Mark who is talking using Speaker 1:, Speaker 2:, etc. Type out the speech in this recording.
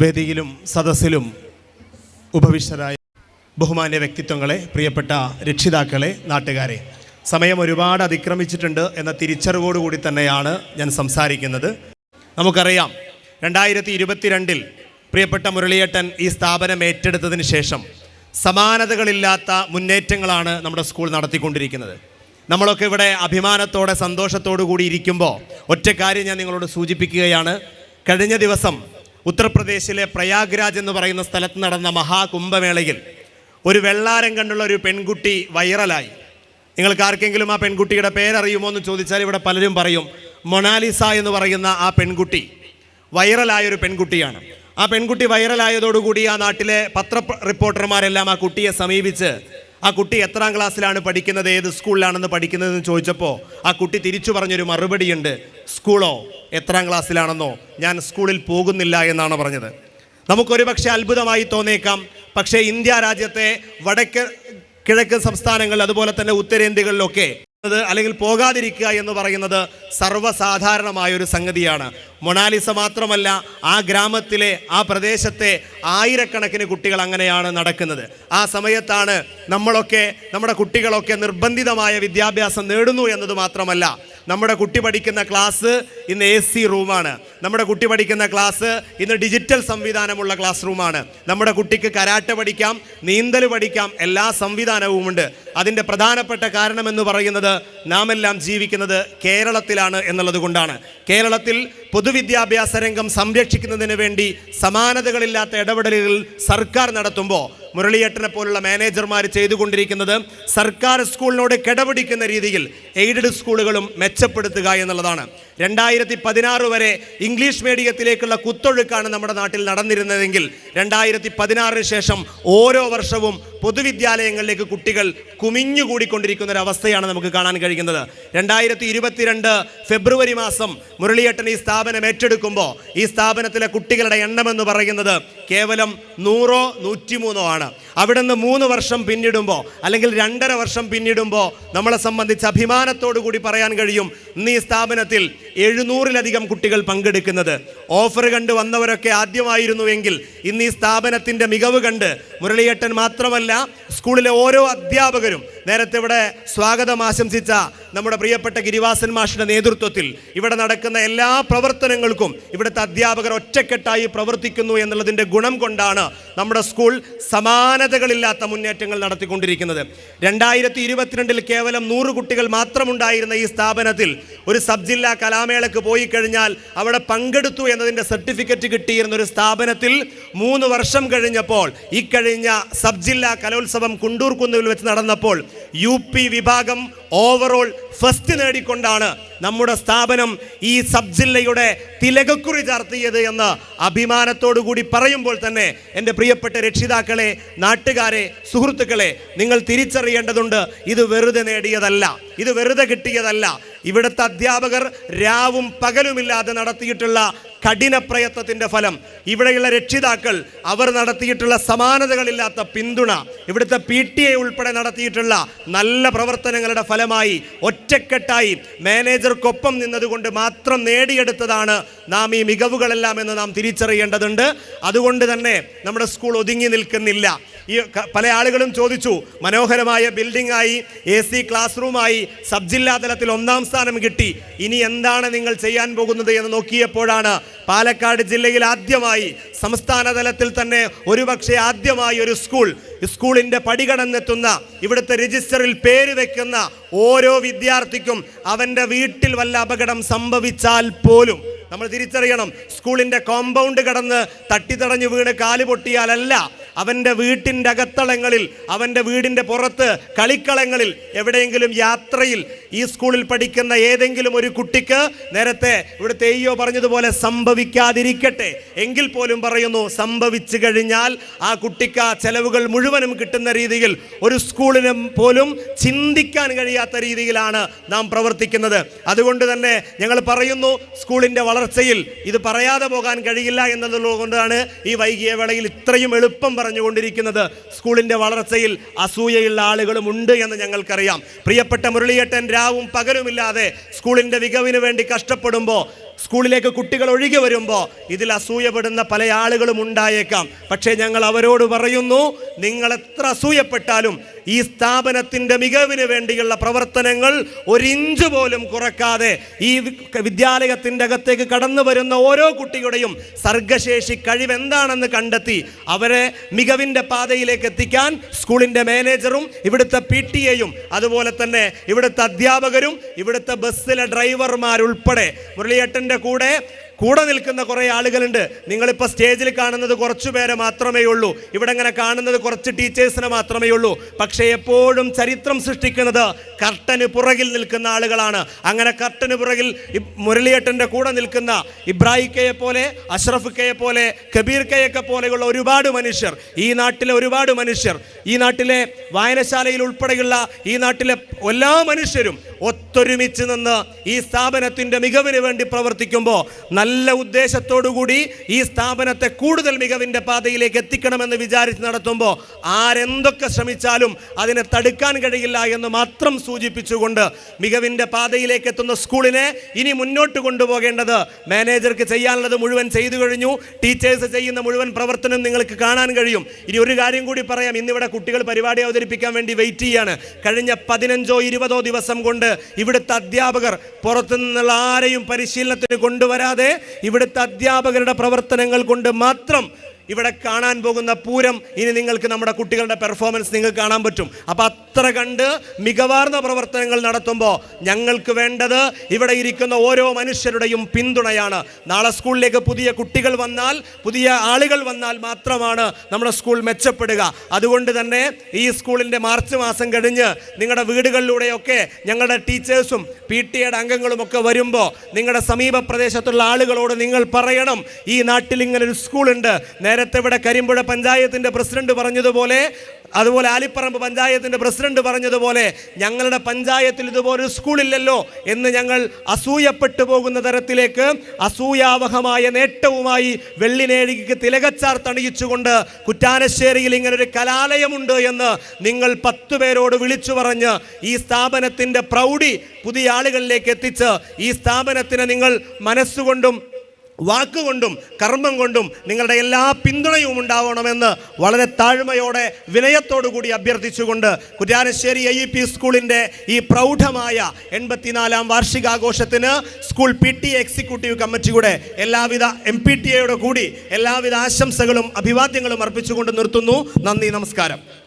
Speaker 1: വേദിയിലും സദസ്സിലും ഉപവിഷ്ടരായ ബഹുമാന്യ വ്യക്തിത്വങ്ങളെ പ്രിയപ്പെട്ട രക്ഷിതാക്കളെ നാട്ടുകാരെ. സമയം ഒരുപാട് അതിക്രമിച്ചിട്ടുണ്ട് എന്ന തിരിച്ചറിവോടുകൂടി തന്നെയാണ് ഞാൻ സംസാരിക്കുന്നത്. നമുക്കറിയാം രണ്ടായിരത്തി ഇരുപത്തിരണ്ടിൽ പ്രിയപ്പെട്ട മുരളിയേട്ടൻ ഈ സ്ഥാപനം ഏറ്റെടുത്തതിന് ശേഷം സമാനതകളില്ലാത്ത മുന്നേറ്റങ്ങളാണ് നമ്മുടെ സ്കൂൾ നടത്തിക്കൊണ്ടിരിക്കുന്നത്. നമ്മളൊക്കെ ഇവിടെ അഭിമാനത്തോടെ സന്തോഷത്തോടു കൂടി ഇരിക്കുമ്പോൾ ഒറ്റ കാര്യം ഞാൻ നിങ്ങളോട് സൂചിപ്പിക്കുകയാണ്. കഴിഞ്ഞ ദിവസം ഉത്തർപ്രദേശിലെ പ്രയാഗ്രാജ് എന്ന് പറയുന്ന സ്ഥലത്ത് നടന്ന മഹാകുംഭമേളയിൽ ഒരു വെള്ളാരം കണ്ടുള്ള ഒരു പെൺകുട്ടി വൈറലായി. നിങ്ങൾക്ക് ആർക്കെങ്കിലും ആ പെൺകുട്ടിയുടെ പേരറിയുമോ എന്ന് ചോദിച്ചാൽ ഇവിടെ പലരും പറയും മൊണാലിസ എന്ന് പറയുന്ന ആ പെൺകുട്ടി വൈറലായ ഒരു പെൺകുട്ടിയാണ്. ആ പെൺകുട്ടി വൈറലായതോടുകൂടി ആ നാട്ടിലെ പത്ര റിപ്പോർട്ടർമാരെല്ലാം ആ കുട്ടിയെ സമീപിച്ച് ആ കുട്ടി എത്രാം ക്ലാസ്സിലാണ് പഠിക്കുന്നത്? ഏത് സ്കൂളിലാണെന്ന് പഠിക്കുന്നതെന്ന് ചോദിച്ചപ്പോൾ ആ കുട്ടി തിരിച്ചു പറഞ്ഞൊരു മറുപടിയുണ്ട്. സ്കൂളോ? എത്രാം ക്ലാസ്സിലാണെന്നോ? ഞാൻ സ്കൂളിൽ പോകുന്നില്ല എന്നാണ് പറഞ്ഞത്. നമുക്കൊരു പക്ഷേ അത്ഭുതമായി തോന്നിയേക്കാം പക്ഷേ ഇന്ത്യ രാജ്യത്തെ വടക്ക് കിഴക്കൻ സംസ്ഥാനങ്ങൾ അതുപോലെ തന്നെ ഉത്തരേന്ത്യകളിലൊക്കെ അല്ലെങ്കിൽ പോകാതിരിക്കുക എന്ന് പറയുന്നത് സർവസാധാരണമായ ഒരു സംഗതിയാണ്. മൊണാലിസ മാത്രമല്ല ആ ഗ്രാമത്തിലെ ആ പ്രദേശത്തെ ആയിരക്കണക്കിന് കുട്ടികൾ അങ്ങനെയാണ് നടക്കുന്നത്. ആ സമയത്താണ് നമ്മളൊക്കെ നമ്മുടെ കുട്ടികളൊക്കെ നിർബന്ധിതമായ വിദ്യാഭ്യാസം നേടുന്നു എന്നത് മാത്രമല്ല നമ്മുടെ കുട്ടി പഠിക്കുന്ന ക്ലാസ് ഇന്ന് എ സി റൂമാണ്. നമ്മുടെ കുട്ടി പഠിക്കുന്ന ക്ലാസ് ഇന്ന് ഡിജിറ്റൽ സംവിധാനമുള്ള ക്ലാസ് റൂമാണ്. നമ്മുടെ കുട്ടിക്ക് കരാട്ട പഠിക്കാം നീന്തൽ പഠിക്കാം എല്ലാ സംവിധാനവുമുണ്ട്. അതിന്റെ പ്രധാനപ്പെട്ട കാരണമെന്ന് പറയുന്നത് നാം എല്ലാം ജീവിക്കുന്നത് കേരളത്തിലാണ് എന്നുള്ളത് കൊണ്ടാണ്. കേരളത്തിൽ പൊതുവിദ്യാഭ്യാസ രംഗം സംരക്ഷിക്കുന്നതിന് വേണ്ടി സമാനതകളില്ലാത്ത ഇടപെടലുകൾ സർക്കാർ നടത്തുമ്പോൾ മുരളിയേട്ടനെ പോലുള്ള മാനേജർമാർ ചെയ്തുകൊണ്ടിരിക്കുന്നത് സർക്കാർ സ്കൂളിനോട് കിടപിടിക്കുന്ന രീതിയിൽ എയ്ഡഡ് സ്കൂളുകളും മെച്ചപ്പെടുത്തുക എന്നുള്ളതാണ്. രണ്ടായിരത്തി പതിനാറ് വരെ ഇംഗ്ലീഷ് മീഡിയത്തിലേക്കുള്ള കുത്തൊഴുക്കാണ് നമ്മുടെ നാട്ടിൽ നടന്നിരുന്നതെങ്കിൽ രണ്ടായിരത്തി പതിനാറിന് ശേഷം ഓരോ വർഷവും പൊതുവിദ്യാലയങ്ങളിലേക്ക് കുട്ടികൾ കുമിഞ്ഞുകൂടിക്കൊണ്ടിരിക്കുന്ന ഒരു അവസ്ഥയാണ് നമുക്ക് കാണാൻ കഴിയുന്നത്. രണ്ടായിരത്തി ഇരുപത്തിരണ്ട് ഫെബ്രുവരി മാസം മുരളിയേട്ടൻ ഈ സ്ഥാപനം ഏറ്റെടുക്കുമ്പോൾ ഈ സ്ഥാപനത്തിലെ കുട്ടികളുടെ എണ്ണമെന്ന് പറയുന്നത് കേവലം നൂറോ നൂറ്റിമൂന്നോ ആണ്. അവിടെ നിന്ന് മൂന്ന് വർഷം പിന്നിടുമ്പോൾ അല്ലെങ്കിൽ രണ്ടര വർഷം പിന്നിടുമ്പോൾ നമ്മളെ സംബന്ധിച്ച് അഭിമാനത്തോടു കൂടി പറയാൻ കഴിയും ഇന്ന് ഈ സ്ഥാപനത്തിൽ എഴുന്നൂറിലധികം കുട്ടികൾ പങ്കെടുക്കുന്നത്. ഓഫർ കണ്ട് വന്നവരൊക്കെ ആദ്യമായിരുന്നുവെങ്കിൽ ഇന്ന് ഈ സ്ഥാപനത്തിന്റെ മികവ് കണ്ട് മുരളിയേട്ടൻ മാത്രമല്ല സ്കൂളിലെ ഓരോ അധ്യാപകരും നേരത്തെ ഇവിടെ സ്വാഗതം ആശംസിച്ച നമ്മുടെ പ്രിയപ്പെട്ട ഗിരിവാസൻ മാഷിന്റെ നേതൃത്വത്തിൽ ഇവിടെ നടക്കുന്ന എല്ലാ പ്രവർത്തനങ്ങൾക്കും ഇവിടുത്തെ അധ്യാപകർ ഒറ്റക്കെട്ടായി പ്രവർത്തിക്കുന്നു എന്നുള്ളതിന്റെ ഗുണം കൊണ്ടാണ് നമ്മുടെ സ്കൂൾ സമാനതകളില്ലാത്ത മുന്നേറ്റങ്ങൾ നടത്തിക്കൊണ്ടിരിക്കുന്നത്. രണ്ടായിരത്തി ഇരുപത്തിരണ്ടിൽ കേവലം നൂറ് കുട്ടികൾ മാത്രമുണ്ടായിരുന്ന ഈ സ്ഥാപനത്തിൽ ഒരു സബ് ജില്ലാ കലാമേളക്ക് പോയി കഴിഞ്ഞാൽ അവിടെ പങ്കെടുത്തു എന്നതിന്റെ സർട്ടിഫിക്കറ്റ് കിട്ടിയിരുന്ന ഒരു സ്ഥാപനത്തിൽ മൂന്ന് വർഷം കഴിഞ്ഞപ്പോൾ ഇക്കഴിഞ്ഞ സബ് ജില്ലാ കലോത്സവം കുണ്ടൂർക്കുന്നുവിൽ വെച്ച് നടന്നപ്പോൾ യു പി വിഭാഗം ഓവറോൾ ഫസ്റ്റ് നേടിക്കൊണ്ടാണ് നമ്മുടെ സ്ഥാപനം ഈ സബ് ജില്ലയുടെ തിലകക്കുറി ചാർത്തിയത് എന്ന് അഭിമാനത്തോടു കൂടി പറയുമ്പോൾ തന്നെ എന്റെ പ്രിയപ്പെട്ട രക്ഷിതാക്കളെ നാട്ടുകാരെ സുഹൃത്തുക്കളെ നിങ്ങൾ തിരിച്ചറിയേണ്ടതുണ്ട് ഇത് വെറുതെ നേടിയതല്ല ഇത് വെറുതെ കിട്ടിയതല്ല. ഇവിടുത്തെ അധ്യാപകർ രാവും പകലുമില്ലാതെ നടത്തിയിട്ടുള്ള കഠിന പ്രയത്നത്തിന്റെ ഫലം. ഇവിടെയുള്ള രക്ഷിതാക്കൾ അവർ നടത്തിയിട്ടുള്ള സമാനതകളില്ലാത്ത പിന്തുണ ഇവിടുത്തെ പി ടി എ ഉൾപ്പെടെ നടത്തിയിട്ടുള്ള നല്ല പ്രവർത്തനങ്ങളുടെ ഫലമായി ഒറ്റക്കെട്ടായി മാനേജർക്കൊപ്പം നിന്നതുകൊണ്ട് മാത്രം നേടിയെടുത്തതാണ് നാം ഈ മികവുകളെല്ലാം എന്ന് നാം തിരിച്ചറിയേണ്ടതുണ്ട്. അതുകൊണ്ട് തന്നെ നമ്മുടെ സ്കൂൾ ഒതുങ്ങി നിൽക്കുന്നില്ല. ഈ പല ആളുകളും ചോദിച്ചു മനോഹരമായ ബിൽഡിംഗ് ആയി എ സി ക്ലാസ് റൂമായി സബ് ജില്ലാ തലത്തിൽ ഒന്നാം സ്ഥാനം കിട്ടി. ഇനി എന്താണ് നിങ്ങൾ ചെയ്യാൻ പോകുന്നത്? എന്ന് നോക്കിയപ്പോഴാണ് പാലക്കാട് ജില്ലയിൽ ആദ്യമായി സംസ്ഥാന തലത്തിൽ തന്നെ ഒരുപക്ഷെ ആദ്യമായി ഒരു സ്കൂൾ സ്കൂളിന്റെ പടികടന്നെത്തുന്ന ഇവിടുത്തെ രജിസ്റ്ററിൽ പേര് വെക്കുന്ന ഓരോ വിദ്യാർത്ഥിക്കും അവന്റെ വീട്ടിൽ വല്ല അപകടം സംഭവിച്ചാൽ പോലും. നമ്മൾ തിരിച്ചറിയണം സ്കൂളിന്റെ കോമ്പൗണ്ട് കടന്ന് തട്ടിത്തടഞ്ഞു വീണ് കാൽ പൊട്ടിയാലല്ല അവന്റെ വീട്ടിന്റെ അകത്തളങ്ങളിൽ അവന്റെ വീടിന്റെ പുറത്ത് കളിക്കളങ്ങളിൽ എവിടെയെങ്കിലും യാത്രയിൽ ഈ സ്കൂളിൽ പഠിക്കുന്ന ഏതെങ്കിലും ഒരു കുട്ടിക്ക് നേരത്തെ ഇവിടുത്തെ തെയ്യോ പറഞ്ഞതുപോലെ സംഭവിക്കാതിരിക്കട്ടെ. എങ്കിൽ പോലും പറയുന്നു സംഭവിച്ചു കഴിഞ്ഞാൽ ആ കുട്ടിക്ക് ആ ചെലവുകൾ മുഴുവനും കിട്ടുന്ന രീതിയിൽ ഒരു സ്കൂളിന് പോലും ചിന്തിക്കാൻ കഴിയാത്ത രീതിയിലാണ് നാം പ്രവർത്തിക്കുന്നത്. അതുകൊണ്ട് തന്നെ ഞങ്ങൾ പറയുന്നു സ്കൂളിന്റെ വളർച്ചയിൽ ഇത് പറയാതെ പോകാൻ കഴിയില്ല എന്നുള്ളത് കൊണ്ടാണ് ഈ വൈകിയ വേളയിൽ ഇത്രയും എളുപ്പം പറഞ്ഞുകൊണ്ടിരിക്കുന്നത് സ്കൂളിന്റെ വളർച്ചയിൽ അസൂയയുള്ള ആളുകളും ഉണ്ട് എന്ന് ഞങ്ങൾക്കറിയാം. പ്രിയപ്പെട്ട മുരളിയേട്ടൻ രാവും പകലുമില്ലാതെ സ്കൂളിന്റെ മികവിന് വേണ്ടി കഷ്ടപ്പെടുമ്പോൾ സ്കൂളിലേക്ക് കുട്ടികൾ ഒഴുകി വരുമ്പോൾ ഇതിൽ അസൂയപ്പെടുന്ന പല ആളുകളും ഉണ്ടായേക്കാം. പക്ഷേ ഞങ്ങൾ അവരോട് പറയുന്നു നിങ്ങൾ എത്ര അസൂയപ്പെട്ടാലും ഈ സ്ഥാപനത്തിന്റെ മികവിന് വേണ്ടിയുള്ള പ്രവർത്തനങ്ങൾ ഒരിഞ്ച് പോലും കുറക്കാതെ ഈ വിദ്യാലയത്തിന്റെ അകത്തേക്ക് കടന്നു വരുന്ന ഓരോ കുട്ടിയുടെയും സർഗശേഷി കഴിവെന്താണെന്ന് കണ്ടെത്തി അവരെ മികവിന്റെ പാതയിലേക്ക് എത്തിക്കാൻ സ്കൂളിന്റെ മാനേജറും ഇവിടുത്തെ പി ടി എയും അതുപോലെ തന്നെ ഇവിടുത്തെ അധ്യാപകരും ഇവിടുത്തെ ബസ്സിലെ ഡ്രൈവർമാരുൾപ്പെടെ മുരളിയേട്ടന്റെ കൂടെ കൂടെ നിൽക്കുന്ന കുറേ ആളുകളുണ്ട്. നിങ്ങളിപ്പോൾ സ്റ്റേജിൽ കാണുന്നത് കുറച്ചു പേരെ മാത്രമേ ഉള്ളൂ. ഇവിടെ ഇങ്ങനെ കാണുന്നത് കുറച്ച് ടീച്ചേഴ്സിനെ മാത്രമേ ഉള്ളൂ. പക്ഷേ എപ്പോഴും ചരിത്രം സൃഷ്ടിക്കുന്നത് കർട്ടന് പുറകിൽ നിൽക്കുന്ന ആളുകളാണ്. അങ്ങനെ കർട്ടന് പുറകിൽ മുരളിയേട്ടന്റെ കൂടെ നിൽക്കുന്ന ഇബ്രാഹിം കയെ പോലെ അഷ്റഫ് കയെ പോലെ കബീർ കയൊക്കെ പോലെയുള്ള ഒരുപാട് മനുഷ്യർ ഈ നാട്ടിലെ ഒരുപാട് മനുഷ്യർ ഈ നാട്ടിലെ വായനശാലയിൽ ഉൾപ്പെടെയുള്ള ഈ നാട്ടിലെ എല്ലാ മനുഷ്യരും ഒത്തൊരുമിച്ച് നിന്ന് ഈ സ്ഥാപനത്തിന്റെ മികവിന് വേണ്ടി പ്രവർത്തിക്കുമ്പോൾ നല്ല ഉദ്ദേശത്തോടു കൂടി ഈ സ്ഥാപനത്തെ കൂടുതൽ മികവിന്റെ പാതയിലേക്ക് എത്തിക്കണമെന്ന് വിചാരിച്ച് നടത്തുമ്പോൾ ആരെന്തൊക്കെ ശ്രമിച്ചാലും അതിനെ തടുക്കാൻ കഴിയില്ല എന്ന് മാത്രം സൂചിപ്പിച്ചുകൊണ്ട് മികവിന്റെ പാതയിലേക്ക് എത്തുന്ന സ്കൂളിനെ ഇനി മുന്നോട്ട് കൊണ്ടുപോകേണ്ടത് മാനേജർക്ക് ചെയ്യാനുള്ളത് മുഴുവൻ ചെയ്തു കഴിഞ്ഞു. ടീച്ചേഴ്സ് ചെയ്യുന്ന മുഴുവൻ പ്രവർത്തനം നിങ്ങൾക്ക് കാണാൻ കഴിയും. ഇനി ഒരു കാര്യം കൂടി പറയാം. ഇന്നിവിടെ കുട്ടികൾ പരിപാടി അവതരിപ്പിക്കാൻ വേണ്ടി വെയിറ്റ് ചെയ്യാണ്. കഴിഞ്ഞ പതിനഞ്ചോ ഇരുപതോ ദിവസം കൊണ്ട് ഇവിടുത്തെ അധ്യാപകർ പുറത്തുനിന്നുള്ള ആരെയും പരിശീലനത്തിന് കൊണ്ടുവരാതെ ഇവിടുത്തെ അധ്യാപകരുടെ പ്രവർത്തനങ്ങൾ കൊണ്ട് മാത്രം ഇവിടെ കാണാൻ പോകുന്ന പൂരം ഇനി നിങ്ങൾക്ക് നമ്മുടെ കുട്ടികളുടെ പെർഫോമൻസ് നിങ്ങൾക്ക് കാണാൻ പറ്റും. അപ്പോൾ അത്ര കണ്ട് മികവാർന്ന പ്രവർത്തനങ്ങൾ നടത്തുമ്പോൾ ഞങ്ങൾക്ക് വേണ്ടത് ഇവിടെ ഇരിക്കുന്ന ഓരോ മനുഷ്യരുടെയും പിന്തുണയാണ്. നാളെ സ്കൂളിലേക്ക് പുതിയ കുട്ടികൾ വന്നാൽ പുതിയ ആളുകൾ വന്നാൽ മാത്രമാണ് നമ്മുടെ സ്കൂൾ മെച്ചപ്പെടുക. അതുകൊണ്ട് തന്നെ ഈ സ്കൂളിന്റെ മാർച്ച് മാസം കഴിഞ്ഞ് നിങ്ങളുടെ വീടുകളിലൂടെയൊക്കെ ഞങ്ങളുടെ ടീച്ചേഴ്സും പി ടി എയുടെ അംഗങ്ങളും ഒക്കെ വരുമ്പോൾ നിങ്ങളുടെ സമീപ പ്രദേശത്തുള്ള ആളുകളോട് നിങ്ങൾ പറയണം ഈ നാട്ടിൽ ഇങ്ങനൊരു ഒരു സ്കൂളുണ്ട് നേരത്തെ ഇവിടെ കരിമ്പുഴ പഞ്ചായത്തിന്റെ പ്രസിഡന്റ് പറഞ്ഞതുപോലെ അതുപോലെ ആലിപ്പറമ്പ് പഞ്ചായത്തിന്റെ പ്രസിഡന്റ് പറഞ്ഞതുപോലെ ഞങ്ങളുടെ പഞ്ചായത്തിൽ ഇതുപോലൊരു സ്കൂളില്ലല്ലോ എന്ന് ഞങ്ങൾ അസൂയപ്പെട്ടു പോകുന്ന തരത്തിലേക്ക് അസൂയാവഹമായ നേട്ടവുമായി വെള്ളിനേഴികക്ക് തിലകച്ചാർ തണിയിച്ചുകൊണ്ട് കുറ്റാനശ്ശേരിയിൽ ഇങ്ങനൊരു കലാലയമുണ്ട് എന്ന് നിങ്ങൾ പത്തു പേരോട് വിളിച്ചു പറഞ്ഞ് ഈ സ്ഥാപനത്തിന്റെ പ്രൗഢി പുതിയ ആളുകളിലേക്ക് എത്തിച്ച് ഈ സ്ഥാപനത്തിന് നിങ്ങൾ മനസ്സുകൊണ്ടും വാക്കുകൊണ്ടും കർമ്മം കൊണ്ടും നിങ്ങളുടെ എല്ലാ പിന്തുണയും ഉണ്ടാവണമെന്ന് വളരെ താഴ്മയോടെ വിനയത്തോടു കൂടി അഭ്യർത്ഥിച്ചുകൊണ്ട് കുറ്റാനശ്ശേരി ഐ പി സ്കൂളിന്റെ ഈ പ്രൗഢമായ എൺപത്തിനാലാം വാർഷികാഘോഷത്തിന് സ്കൂൾ പി ടി എക്സിക്യൂട്ടീവ് കമ്മിറ്റിയുടെ എല്ലാവിധ എം പി ടി എയുടെ കൂടി എല്ലാവിധ ആശംസകളും അഭിവാദ്യങ്ങളും അർപ്പിച്ചുകൊണ്ട് നിർത്തുന്നു. നന്ദി നമസ്കാരം.